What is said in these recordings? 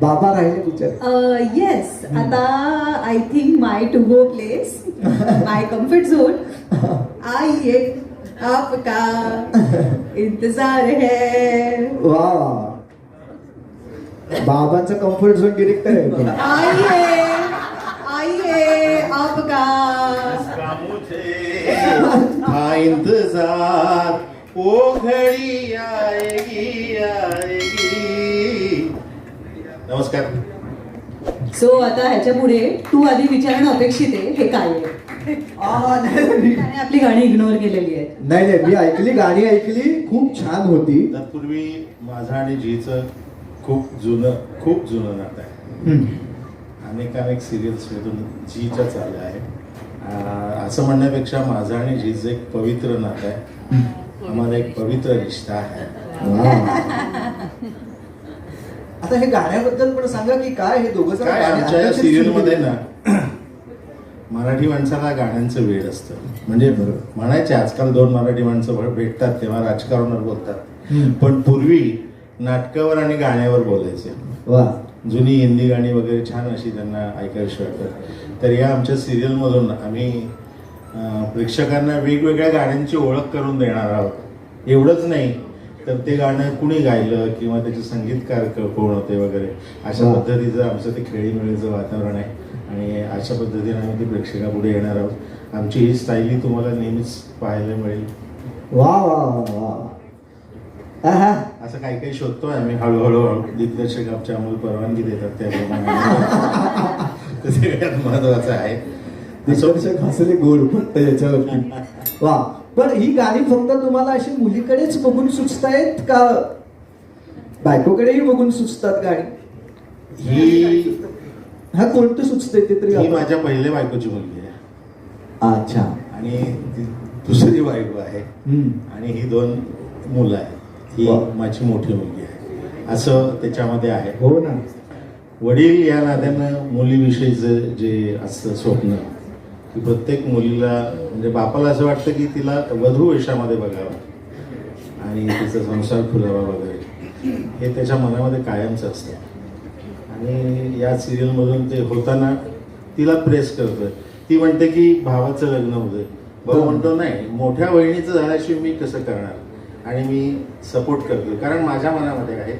बाबा राहिले विचार येस आता I think my to go place my comfort zone आइए आपका इंतजार है। वा. बाबांचा कम्फर्ट झोन डिरेक्टर आहे. आइए आइए आपका। था इंतजार वो घड़ी आएगी आएगी नमस्कार. सो आता ह्याच्या पुढे तू आधी विचारणं अपेक्षित आहे हे काय आहे. त्याने आपली गाणी इग्नोर केलेली आहेत. नाही नाही मी ऐकली गाणी ऐकली खूप छान होती. तत्पूर्वी माझं आणि जीचं खूप जुनं खूप जुनं नातं आहे. अनेक अनेक सिरियल्स मधून जीच्या चालल्या आहे. असं म्हणण्यापेक्षा माझं आणि जीचं एक पवित्र नातं आहे. आम्हाला एक पवित्र रिश्ता आहे. आता हे गाण्याबद्दल पण सांगा की काय हे दोघं काय आमच्या या आता तरी सिरियल सुरू मध्ये केलं. ना मराठी माणसाला गाण्यांचं वेळ असतं. म्हणजे म्हणायचे आजकाल दोन मराठी माणसं भेटतात तेव्हा राजकारणावर बोलतात. पण पूर्वी नाटकावर आणि गाण्यावर बोलायचे. वा. जुनी हिंदी गाणी वगैरे छान अशी त्यांना ऐकावीशी वाटतात. तर या आमच्या सिरियलमधून आम्ही प्रेक्षकांना वेगवेगळ्या गाण्यांची ओळख करून देणार आहोत. एवढंच नाही तर ते गाणं कुणी गायलं किंवा त्याचे संगीतकार कोण होते वगैरे अशा वा. पद्धतीचं आमचं ते खेळीमेळीचं वातावरण आहे. आणि अशा पद्धतीने आम्ही ते प्रेक्षकापुढे येणार आहोत. आमची ही स्टाईली तुम्हाला नेहमीच पाहायला मिळेल. वा वा वा. असं काही काही शोधतोय आम्ही. हळूहळू हळू दिग्दर्शक आमच्या आम्हाला परवानगी देतात त्याप्रमाणे. ते सगळ्यात महत्वाचं आहे. असं- दिग्दर्शक हसले गोड फक्त याच्यावरती. वा. पण ही गाणी फक्त तुम्हाला अशी मुलीकडेच बघून सुचतायत का? बायकोकडेही बघून सुचतात गाणी? ही हा कोणतं सुचतंय ते तरी ही माझ्या पहिल्या बायकोची मुलगी आहे. अच्छा. आणि दुसरी बायको आहे. आणि ही दोन मुलं आहेत. ही. माझी मोठी मुलगी आहे. असं त्याच्यामध्ये आहे. हो ना. वडील या नात्यानं मुलीविषयीचं जे असतं स्वप्न की प्रत्येक मुलीला म्हणजे बापाला असं वाटतं की तिला वधू वेशामध्ये बघावं आणि तिचा संसार फुलावा वगैरे. हे त्याच्या मनामध्ये कायमच असतं. आणि या सिरियलमधून ते होताना तिला प्रेस करतोय. ती म्हणते की भावाचं लग्न होतंय भाऊ म्हणतो नाही मोठ्या बहिणीचं झाल्याशिवाय मी कसं करणार? आणि मी सपोर्ट करतो कारण माझ्या मनामध्ये आहे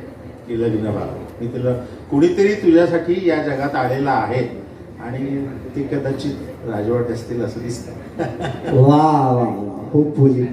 की लग्न व्हावं. मी तिला कुणीतरी तुझ्यासाठी या जगात आलेला आहे. आणि ती कदाचित राजवाट असतील असं दिसतं. वा वा वा. होपफुली